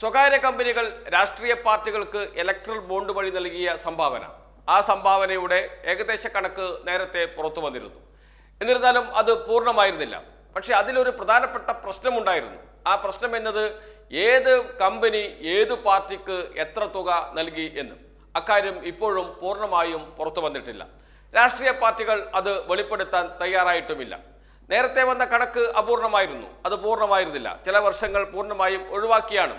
സ്വകാര്യ കമ്പനികൾ രാഷ്ട്രീയ പാർട്ടികൾക്ക് ഇലക്ട്രൽ ബോണ്ട് വഴി നൽകിയ സംഭാവന. ആ സംഭാവനയുടെ ഏകദേശ കണക്ക് നേരത്തെ പുറത്തു വന്നിരുന്നു. എന്നിരുന്നാലും അത് പൂർണമായിരുന്നില്ല. പക്ഷേ അതിലൊരു പ്രധാനപ്പെട്ട പ്രശ്നമുണ്ടായിരുന്നു. ആ പ്രശ്നം എന്നത് ഏത് കമ്പനി ഏത് പാർട്ടിക്ക് എത്ര തുക നൽകി എന്ന്. അക്കാര്യം ഇപ്പോഴും പൂർണമായും പുറത്തു വന്നിട്ടില്ല. രാഷ്ട്രീയ പാർട്ടികൾ അത് വെളിപ്പെടുത്താൻ തയ്യാറായിട്ടുമില്ല. നേരത്തെ വന്ന കണക്ക് അപൂർണമായിരുന്നു. അത് പൂർണമായിരുന്നില്ല. ചില വർഷങ്ങൾ പൂർണമായും ഒഴിവാക്കിയാണ്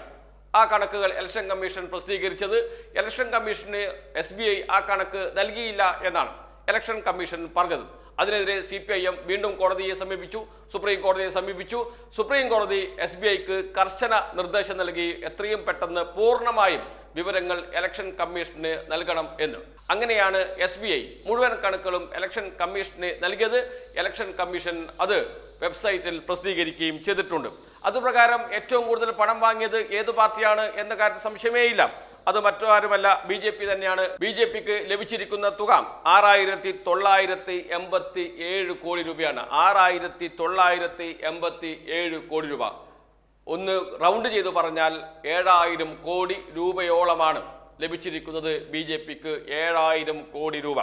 ആ കണക്കുകൾ ഇലക്ഷൻ കമ്മീഷൻ പ്രസിദ്ധീകരിച്ചത്. ഇലക്ഷൻ കമ്മീഷന് എസ് ബി ഐ ആ കണക്ക് നൽകിയില്ല എന്നാണ് ഇലക്ഷൻ കമ്മീഷൻ പറഞ്ഞത്. അതിനെതിരെ സി പി ഐ എം വീണ്ടും കോടതിയെ സമീപിച്ചു സുപ്രീം കോടതിയെ സമീപിച്ചു. സുപ്രീം കോടതി എസ് ബി ഐക്ക് കർശന നിർദ്ദേശം നൽകി. എത്രയും പെട്ടെന്ന് പൂർണമായും വിവരങ്ങൾ ഇലക്ഷൻ കമ്മീഷന് നൽകണം എന്ന്. അങ്ങനെയാണ് എസ് ബി ഐ മുഴുവൻ കണക്കുകളും ഇലക്ഷൻ കമ്മീഷന് നൽകിയത്. ഇലക്ഷൻ കമ്മീഷൻ അത് വെബ്സൈറ്റിൽ പ്രസിദ്ധീകരിക്കുകയും ചെയ്തിട്ടുണ്ട്. അതുപ്രകാരം ഏറ്റവും കൂടുതൽ പണം വാങ്ങിയത് ഏത് പാർട്ടിയാണ് എന്ന കാര്യത്തിൽ സംശയമേ ഇല്ല അത് മറ്റാരുമല്ല ബി ജെ പി തന്നെയാണ്. ബി ജെ പിക്ക് ലഭിച്ചിരിക്കുന്ന തുക ആറായിരത്തി തൊള്ളായിരത്തി എൺപത്തി ഏഴ് കോടി രൂപയാണ്. ആറായിരത്തി തൊള്ളായിരത്തി എൺപത്തി ഏഴ് കോടി രൂപ. ഒന്ന് റൗണ്ട് ചെയ്തു പറഞ്ഞാൽ ഏഴായിരം കോടി രൂപയോളമാണ് ലഭിച്ചിരിക്കുന്നത് ബി ജെ പിക്ക് ഏഴായിരം കോടി രൂപ.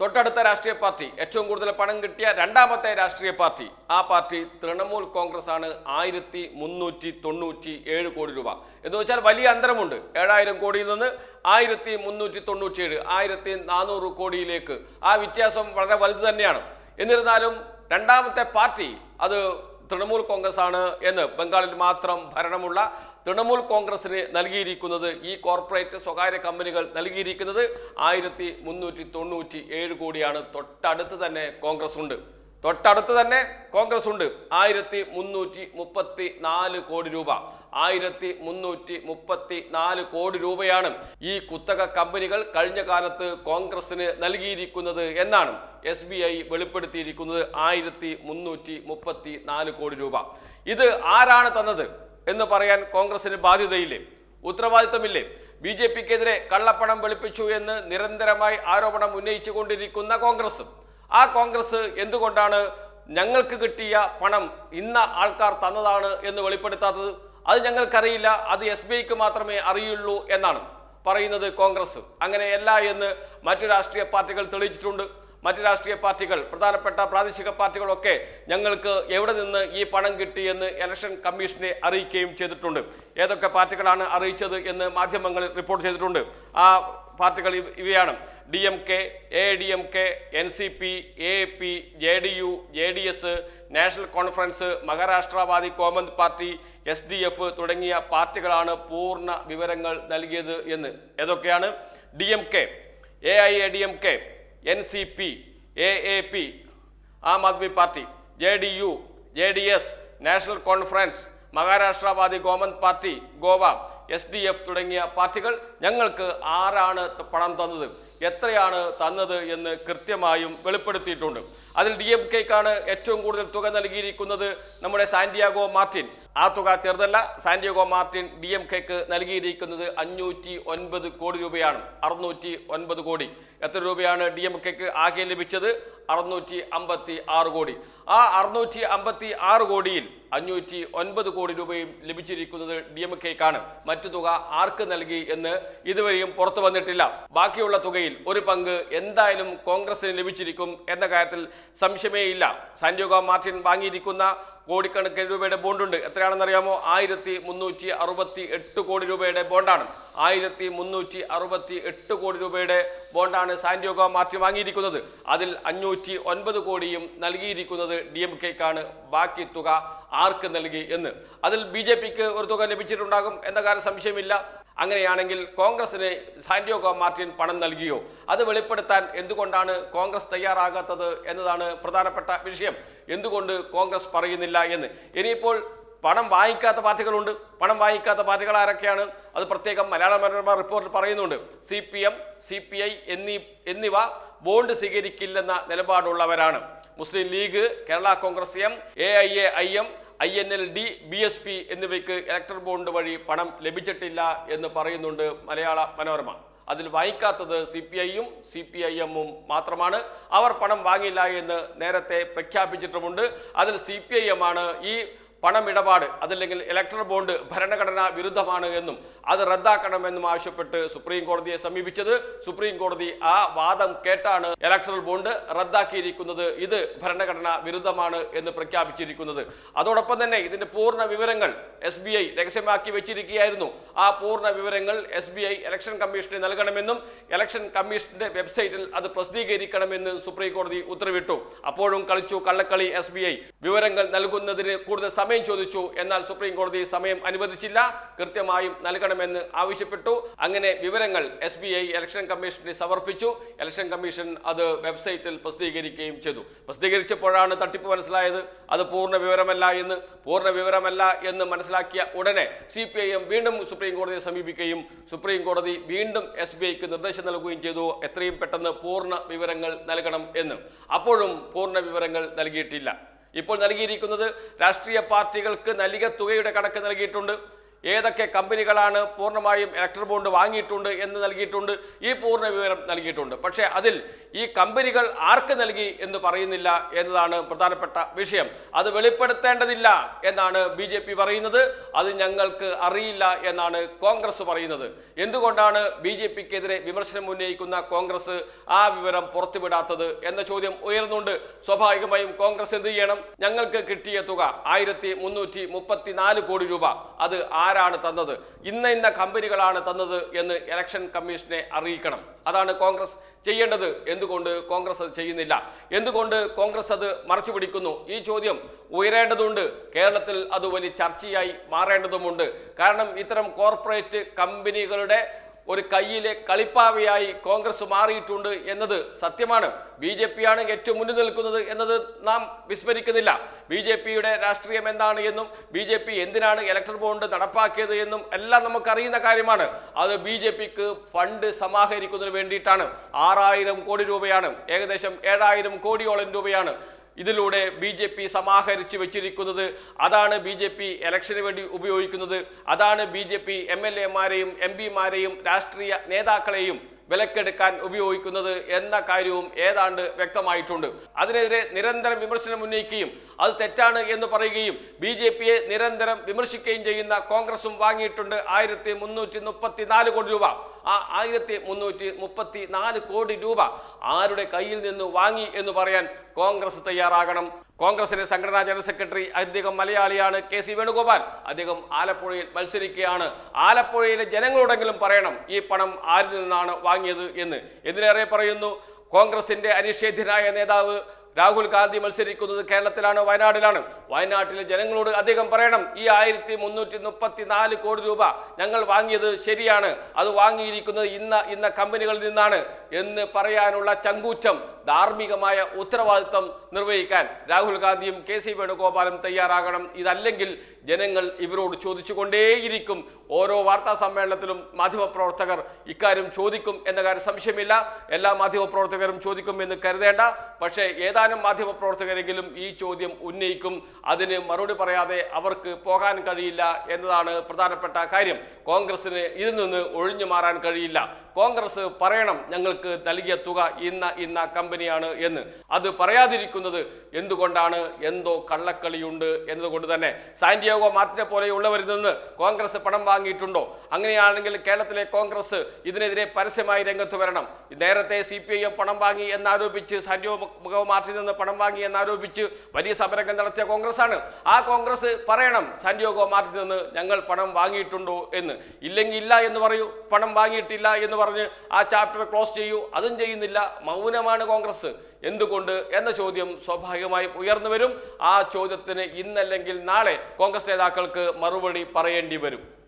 തൊട്ടടുത്ത രാഷ്ട്രീയ പാർട്ടി ഏറ്റവും കൂടുതൽ പണം കിട്ടിയ രണ്ടാമത്തെ രാഷ്ട്രീയ പാർട്ടി ആ പാർട്ടി തൃണമൂൽ കോൺഗ്രസ് ആണ് ആയിരത്തി മുന്നൂറ്റി തൊണ്ണൂറ്റി ഏഴ് കോടി രൂപ. എന്ന് വെച്ചാൽ വലിയ അന്തരമുണ്ട്. ഏഴായിരം കോടിയിൽ നിന്ന് ആയിരത്തി മുന്നൂറ്റി തൊണ്ണൂറ്റി ഏഴ് ആയിരത്തി നാനൂറ് കോടിയിലേക്ക്. ആ വ്യത്യാസം വളരെ വലുത് തന്നെയാണ്. എന്നിരുന്നാലും രണ്ടാമത്തെ പാർട്ടി അത് തൃണമൂൽ കോൺഗ്രസ് ആണ് എന്ന് ബംഗാളിൽ മാത്രം ഭരണമുള്ള തൃണമൂൽ കോൺഗ്രസിന് നൽകിയിരിക്കുന്നത് ഈ കോർപ്പറേറ്റ് സ്വകാര്യ കമ്പനികൾ നൽകിയിരിക്കുന്നത് ആയിരത്തി മുന്നൂറ്റി തൊണ്ണൂറ്റി ഏഴ് കോടിയാണ്. തൊട്ടടുത്ത് തന്നെ കോൺഗ്രസ് ഉണ്ട് തൊട്ടടുത്ത് തന്നെ കോൺഗ്രസ് ഉണ്ട് ആയിരത്തി മുന്നൂറ്റി മുപ്പത്തി നാല് കോടി രൂപ. ആയിരത്തി മുന്നൂറ്റി മുപ്പത്തി നാല് കോടി രൂപയാണ് ഈ കുത്തക കമ്പനികൾ കഴിഞ്ഞ കാലത്ത് കോൺഗ്രസിന് നൽകിയിരിക്കുന്നത് എന്നാണ് എസ് ബി ഐ വെളിപ്പെടുത്തിയിരിക്കുന്നത്. ആയിരത്തി മുന്നൂറ്റി മുപ്പത്തി നാല് കോടി രൂപ. ഇത് ആരാണ് തന്നത് എന്ന് പറയാൻ കോൺഗ്രസിന് ബാധ്യതയില്ലേ? ഉത്തരവാദിത്തമില്ലേ? ബി ജെ പിക്കെതിരെ കള്ളപ്പണം വെളുപ്പിച്ചു എന്ന് നിരന്തരമായി ആരോപണം ഉന്നയിച്ചു കൊണ്ടിരിക്കുന്ന കോൺഗ്രസ് ആ കോൺഗ്രസ് എന്തുകൊണ്ടാണ് ഞങ്ങൾക്ക് കിട്ടിയ പണം ഇന്ന ആൾക്കാർ തന്നതാണ് എന്ന് വെളിപ്പെടുത്താത്തത്? അത് ഞങ്ങൾക്കറിയില്ല അത് എസ് ബി ഐക്ക് മാത്രമേ അറിയുള്ളൂ എന്നാണ് പറയുന്നത് കോൺഗ്രസ്. അങ്ങനെയല്ല എന്ന് മറ്റു രാഷ്ട്രീയ പാർട്ടികൾ തെളിയിച്ചിട്ടുണ്ട്. മറ്റു രാഷ്ട്രീയ പാർട്ടികൾ പ്രധാനപ്പെട്ട പ്രാദേശിക പാർട്ടികളൊക്കെ ഞങ്ങൾക്ക് എവിടെ നിന്ന് ഈ പണം കിട്ടിയെന്ന് ഇലക്ഷൻ കമ്മീഷനെ അറിയിക്കുകയും ചെയ്തിട്ടുണ്ട്. ഏതൊക്കെ പാർട്ടികളാണ് അറിയിച്ചത് എന്ന് മാധ്യമങ്ങൾ റിപ്പോർട്ട് ചെയ്തിട്ടുണ്ട്. ആ പാർട്ടികൾ ഇവ- ഇവയാണ്. D M K A D M K N C P A P J D U J D S national conference Maharashtrawadi Gomant party S D F തുടങ്ങിയ പാർട്ടികളാണ് പൂർണ വിവരങ്ങൾ നൽകിയത് എന്ന്. ഏതൊക്കെയാണ്? D M K A I A D M K N C P A A P Aam Aadmi party J D U J D S national conference Maharashtrawadi Gomant party Goa S D F തുടങ്ങിയ പാർട്ടികൾ ഞങ്ങൾക്ക് ആരാണ് പണം തന്നത് എത്രയാണ് തന്നത് എന്ന് കൃത്യമായും വെളിപ്പെടുത്തിയിട്ടുണ്ട്. അതിൽ ഡി എം കെക്കാണ് ഏറ്റവും കൂടുതൽ തുക നൽകിയിരിക്കുന്നത് നമ്മുടെ സാന്റിയാഗോ മാർട്ടിൻ. ആ തുക ചെറുതല്ല. സാന്റിയോഗോ മാർട്ടിൻ ഡി എം കെക്ക് നൽകിയിരിക്കുന്നത് അഞ്ഞൂറ്റി ഒൻപത് കോടി രൂപയാണ്. അറുന്നൂറ്റി ഒൻപത് കോടി. എത്ര രൂപയാണ് ഡി എം കെക്ക് ആകെ ലഭിച്ചത്? അറുന്നൂറ്റി അമ്പത്തി ആറ് കോടി. ആ അറുന്നൂറ്റി അമ്പത്തി ആറ് കോടിയിൽ അഞ്ഞൂറ്റി ഒൻപത് കോടി രൂപയും ലഭിച്ചിരിക്കുന്നത് ഡി എം കെക്കാണ്. മറ്റു തുക ആർക്ക് നൽകി എന്ന് ഇതുവരെയും പുറത്തു വന്നിട്ടില്ല. ബാക്കിയുള്ള തുകയിൽ ഒരു പങ്ക് എന്തായാലും കോൺഗ്രസിന് ലഭിച്ചിരിക്കും എന്ന കാര്യത്തിൽ സംശയമേയില്ല. സാന്റിയോഗോ മാർട്ടിൻ വാങ്ങിയിരിക്കുന്ന കോടിക്കണക്കിന് രൂപയുടെ ബോണ്ടുണ്ട്. എത്രയാണെന്നറിയാമോ? ആയിരത്തി മുന്നൂറ്റി അറുപത്തി എട്ട് കോടി രൂപയുടെ ബോണ്ടാണ്. ആയിരത്തി മുന്നൂറ്റി അറുപത്തി എട്ട് കോടി രൂപയുടെ ബോണ്ടാണ് സാന്റിയോഗോ മാറ്റി വാങ്ങിയിരിക്കുന്നത്. അതിൽ അഞ്ഞൂറ്റി ഒൻപത് കോടിയും നൽകിയിരിക്കുന്നത് ഡി എം കെക്കാണ്. ബാക്കി തുക ആർക്ക് നൽകി എന്ന്. അതിൽ ബി ജെ പിക്ക് ഒരു തുക ലഭിച്ചിട്ടുണ്ടാകും എന്ന കാര്യം സംശയമില്ല. അങ്ങനെയാണെങ്കിൽ കോൺഗ്രസിന് സാന്റിയോഗോ മാർട്ടിൻ പണം നൽകിയോ? അത് വെളിപ്പെടുത്താൻ എന്തുകൊണ്ടാണ് കോൺഗ്രസ് തയ്യാറാകാത്തത് എന്നതാണ് പ്രധാനപ്പെട്ട വിഷയം. എന്തുകൊണ്ട് കോൺഗ്രസ് പറയുന്നില്ല എന്ന്. ഇനിയിപ്പോൾ പണം വാങ്ങിക്കാത്ത പാർട്ടികളുണ്ട്. പണം വാങ്ങിക്കാത്ത പാർട്ടികൾ ആരൊക്കെയാണ്? അത് പ്രത്യേകം മലയാള മനോരമ റിപ്പോർട്ടിൽ പറയുന്നുണ്ട്. C P M C P I എന്നീ എന്നിവ ബോണ്ട് സ്വീകരിക്കില്ലെന്ന നിലപാടുള്ളവരാണ്. Muslim League Kerala Congress M A I A I M I N L D B S P എന്നിവയ്ക്ക് ഇലക്ടർ ബോണ്ട് വഴി പണം ലഭിച്ചിട്ടില്ല എന്ന് പറയുന്നുണ്ട് മലയാള മനോരമ. അതിൽ വാങ്ങിക്കാത്തത് സി പി ഐയും സി പി ഐ എമ്മും മാത്രമാണ്. അവർ പണം വാങ്ങില്ല എന്ന് നേരത്തെ പ്രഖ്യാപിച്ചിട്ടുമുണ്ട്. അതിൽ സി പി ഐ എമ്മാണ് ഈ പണമിടപാട് അതല്ലെങ്കിൽ ഇലക്ട്രൽ ബോണ്ട് ഭരണഘടനാ വിരുദ്ധമാണ് എന്നും അത് റദ്ദാക്കണമെന്നും ആവശ്യപ്പെട്ട് സുപ്രീം കോടതിയെ സമീപിച്ചത്. സുപ്രീം കോടതി ആ വാദം കേട്ടാണ് ഇലക്ട്രൽ ബോണ്ട് റദ്ദാക്കിയിരിക്കുന്നത്. ഇത് ഭരണഘടനാ വിരുദ്ധമാണ് എന്ന് പ്രഖ്യാപിച്ചിരിക്കുന്നത്. അതോടൊപ്പം തന്നെ ഇതിന്റെ പൂർണ വിവരങ്ങൾ എസ് ബി ഐ രഹസ്യമാക്കി വെച്ചിരിക്കുകയായിരുന്നു. ആ പൂർണ വിവരങ്ങൾ എസ് ബി ഐ ഇലക്ഷൻ കമ്മീഷന് നൽകണമെന്നും ഇലക്ഷൻ കമ്മീഷന്റെ വെബ്സൈറ്റിൽ അത് പ്രസിദ്ധീകരിക്കണമെന്ന് സുപ്രീം കോടതി ഉത്തരവിട്ടു. അപ്പോഴും കളിച്ചു കള്ളക്കളി എസ് ബി ഐ വിവരങ്ങൾ നൽകുന്നതിന് കൂടുതൽ സമയം ചോദിച്ചു. എന്നാൽ സുപ്രീം കോടതി സമയം അനുവദിച്ചില്ല. കൃത്യമായും നൽകണമെന്ന് ആവശ്യപ്പെട്ടു. അങ്ങനെ വിവരങ്ങൾ എസ് ബി ഐ ഇലക്ഷൻ കമ്മീഷന് സമർപ്പിച്ചു. ഇലക്ഷൻ കമ്മീഷൻ അത് വെബ്സൈറ്റിൽ പ്രസിദ്ധീകരിക്കുകയും ചെയ്തു. പ്രസിദ്ധീകരിച്ചപ്പോഴാണ് തട്ടിപ്പ് മനസ്സിലായത്. അത് പൂർണ വിവരമല്ല എന്ന്. പൂർണ വിവരമല്ല എന്ന് മനസ്സിലാക്കിയ ഉടനെ സി പി ഐ എം വീണ്ടും സുപ്രീം കോടതിയെ സമീപിക്കുകയും സുപ്രീം കോടതി വീണ്ടും എസ് ബി ഐക്ക് നിർദ്ദേശം നൽകുകയും ചെയ്തു. എത്രയും പെട്ടെന്ന് പൂർണ വിവരങ്ങൾ നൽകണം എന്ന്. അപ്പോഴും പൂർണ വിവരങ്ങൾ നൽകിയിട്ടില്ല. ഇപ്പോൾ നൽകിയിരിക്കുന്നത് രാഷ്ട്രീയ പാർട്ടികൾക്ക് നൽകിയ തുകയുടെ കണക്ക് നൽകിയിട്ടുണ്ട്. ഏതൊക്കെ കമ്പനികളാണ് പൂർണമായും ഇലക്ട്രൽ ബോണ്ട് വാങ്ങിയിട്ടുണ്ട് എന്ന് നൽകിയിട്ടുണ്ട് ഈ പൂർണ വിവരം നൽകിയിട്ടുണ്ട്. പക്ഷേ അതിൽ ഈ കമ്പനികൾ ആർക്ക് നൽകി എന്ന് പറയുന്നില്ല എന്നതാണ് പ്രധാനപ്പെട്ട വിഷയം. അത് വെളിപ്പെടുത്തേണ്ടതില്ല എന്നാണ് ബി ജെ പി പറയുന്നത്. അത് ഞങ്ങൾക്ക് അറിയില്ല എന്നാണ് കോൺഗ്രസ് പറയുന്നത്. എന്തുകൊണ്ടാണ് ബി ജെ പിക്കെതിരെ വിമർശനം ഉന്നയിക്കുന്ന കോൺഗ്രസ് ആ വിവരം പുറത്തുവിടാത്തത് എന്ന ചോദ്യം ഉയർന്നുണ്ട്. സ്വാഭാവികമായും കോൺഗ്രസ് എന്ത് ചെയ്യണം? ഞങ്ങൾക്ക് കിട്ടിയ തുക ആയിരത്തി കോടി രൂപ. അത് ആരാണ് തന്നത്? ഇന്ന ഇന്ന കമ്പനികളാണ് തന്നത് എന്ന് ഇലക്ഷൻ കമ്മീഷനെ അറിയിക്കണം. അതാണ് കോൺഗ്രസ് ചെയ്യേണ്ടത്. എന്തുകൊണ്ട് കോൺഗ്രസ് അത് ചെയ്യുന്നില്ല? എന്തുകൊണ്ട് കോൺഗ്രസ് അത് മറച്ചു പിടിക്കുന്നു ഈ ചോദ്യം ഉയരേണ്ടതുണ്ട്. കേരളത്തിൽ അത് വലിയ ചർച്ചയായി മാറേണ്ടതുമുണ്ട്. കാരണം ഇത്തരം കോർപ്പറേറ്റ് കമ്പനികളുടെ ഒരു കയ്യിലെ കളിപ്പാവയായി കോൺഗ്രസ് മാറിയിട്ടുണ്ട് എന്നത് സത്യമാണ്. ബി ജെ പി ആണ് ഏറ്റവും മുന്നിൽ നിൽക്കുന്നത് എന്നത് നാം വിസ്മരിക്കുന്നില്ല. ബി ജെ പിയുടെ രാഷ്ട്രീയം എന്താണ് എന്നും ബി ജെ പി എന്തിനാണ് ഇലക്ട്രൽ ബോണ്ട് നടപ്പാക്കിയത് എന്നും എല്ലാം നമുക്കറിയുന്ന കാര്യമാണ്. അത് ബി ജെ പിക്ക് ഫണ്ട് സമാഹരിക്കുന്നതിന് വേണ്ടിയിട്ടാണ്. ആറായിരം കോടി രൂപയാണ് ഏകദേശം ഏഴായിരം കോടിയോളം രൂപയാണ്. ഇതിലൂടെ ബി ജെ പി സമാഹരിച്ചു വെച്ചിരിക്കുന്നത്. അതാണ് ബി ജെ പി ഇലക്ഷന് വേണ്ടി ഉപയോഗിക്കുന്നത്. അതാണ് B J P M L എമാരെയും M പിമാരെയും രാഷ്ട്രീയ നേതാക്കളെയും വിലക്കെടുക്കാൻ ഉപയോഗിക്കുന്നത് എന്ന കാര്യവും ഏതാണ്ട് വ്യക്തമായിട്ടുണ്ട്. അതിനെതിരെ നിരന്തരം വിമർശനം ഉന്നയിക്കുകയും അത് തെറ്റാണ് എന്ന് പറയുകയും ബി ജെ പിയെ നിരന്തരം വിമർശിക്കുകയും ചെയ്യുന്ന കോൺഗ്രസും വാങ്ങിയിട്ടുണ്ട് ആയിരത്തി മുന്നൂറ്റി മുപ്പത്തി നാല് കോടി രൂപ. ആ ആയിരത്തി മുന്നൂറ്റി മുപ്പത്തി നാല് കോടി രൂപ ആരുടെ കയ്യിൽ നിന്ന് വാങ്ങി എന്ന് പറയാൻ കോൺഗ്രസ് തയ്യാറാകണം. കോൺഗ്രസിന്റെ സംഘടനാ ജനറൽ സെക്രട്ടറി അദ്ദേഹം മലയാളിയാണ് കെ സി വേണുഗോപാൽ. അദ്ദേഹം ആലപ്പുഴയിൽ മത്സരിക്കുകയാണ്. ആലപ്പുഴയിലെ ജനങ്ങളോടെങ്കിലും പറയണം ഈ പണം ആരിൽ നിന്നാണ് വാങ്ങിയത് എന്ന്. എന്തിനേറെ പറയുന്നു? കോൺഗ്രസിന്റെ അനിഷേധ്യനായ നേതാവ് രാഹുൽ ഗാന്ധി മത്സരിക്കുന്നത് കേരളത്തിലാണ് വയനാട്ടിലാണ്. വയനാട്ടിലെ ജനങ്ങളോട് അദ്ദേഹം പറയണം ഈ ആയിരത്തി മുന്നൂറ്റി മുപ്പത്തി നാല് കോടി രൂപ ഞങ്ങൾ വാങ്ങിയത് ശരിയാണ് അത് വാങ്ങിയിരിക്കുന്നത് ഇന്ന ഇന്ന കമ്പനികളിൽ നിന്നാണ് എന്ന് പറയാനുള്ള ചങ്കൂറ്റം ധാർമ്മികമായ ഉത്തരവാദിത്വം നിർവഹിക്കാൻ രാഹുൽ ഗാന്ധിയും കെ സി വേണുഗോപാലും തയ്യാറാകണം. ഇതല്ലെങ്കിൽ ജനങ്ങൾ ഇവരോട് ചോദിച്ചുകൊണ്ടേയിരിക്കും. ഓരോ വാർത്താ സമ്മേളനത്തിലും മാധ്യമപ്രവർത്തകർ ഇക്കാര്യം ചോദിക്കും എന്ന കാര്യം സംശയമില്ല. എല്ലാ മാധ്യമപ്രവർത്തകരും ചോദിക്കും എന്ന് കരുതേണ്ട. പക്ഷേ ഏതാനും മാധ്യമപ്രവർത്തകരെങ്കിലും ഈ ചോദ്യം ഉന്നയിക്കും. അതിന് മറുപടി പറയാതെ അവർക്ക് പോകാൻ കഴിയില്ല എന്നതാണ് പ്രധാനപ്പെട്ട കാര്യം. കോൺഗ്രസിന് ഇതിൽ നിന്ന് ഒഴിഞ്ഞു മാറാൻ കഴിയില്ല. കോൺഗ്രസ് പറയണം ഞങ്ങൾക്ക് നൽകിയ തുക ഇന്ന ഇന്ന കമ്പനിയാണ് എന്ന്. അത് പറയാതിരിക്കുന്നത് എന്തുകൊണ്ടാണ്? എന്തോ കള്ളക്കളിയുണ്ട് എന്നതുകൊണ്ട് തന്നെ. സാന്റിയാഗോ മാർട്ടിനെ പോലെയുള്ളവരിൽ നിന്ന് കോൺഗ്രസ് പണം വാങ്ങിയിട്ടുണ്ടോ? അങ്ങനെയാണെങ്കിൽ കേരളത്തിലെ കോൺഗ്രസ് ഇതിനെതിരെ പരസ്യമായി രംഗത്ത് വരണം. നേരത്തെ സി പണം വാങ്ങി എന്നാരോപിച്ച് സാന്റിയാഗോ മാർട്ടിൽ നിന്ന് പണം വാങ്ങി എന്നാരോപിച്ച് വലിയ സമരംഗം നടത്തിയ കോൺഗ്രസ് ആണ് ആ കോൺഗ്രസ് പറയണം സാന്റിയോഗോ മാർച്ചിൽ നിന്ന് ഞങ്ങൾ പണം വാങ്ങിയിട്ടുണ്ടോ എന്ന്. ഇല്ലെങ്കിൽ ഇല്ല എന്ന് പറയൂ പണം വാങ്ങിയിട്ടില്ല എന്ന് പറഞ്ഞ് ആ ചാപ്റ്റർ ക്ലോസ് ചെയ്യൂ. അതും ചെയ്യുന്നില്ല. മൗനമാണ് കോൺഗ്രസ്. എന്തുകൊണ്ട്? എന്ന ചോദ്യം സ്വാഭാവികമായി ഉയർന്നു വരും. ആ ചോദ്യത്തിന് ഇന്നല്ലെങ്കിൽ നാളെ കോൺഗ്രസ് നേതാക്കൾക്ക് മറുപടി പറയേണ്ടി വരും.